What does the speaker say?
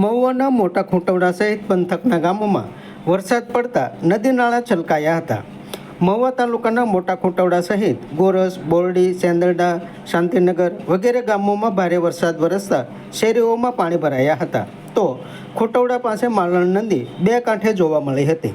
મહુવાના મોટા ખૂંટવડા સહિત પંથકના ગામોમાં વરસાદ પડતા નદી નાળા છલકાયા હતા. મહુવા તાલુકાના મોટા ખૂંટવડા સહિત ગોરસ, બોરડી, સેંદરડા, શાંતિનગર વગેરે ગામોમાં ભારે વરસાદ વરસતા શેરીઓમાં પાણી ભરાયા હતા. તો ખૂંટવડા પાસે માલણ નદી બે કાંઠે જોવા મળી હતી.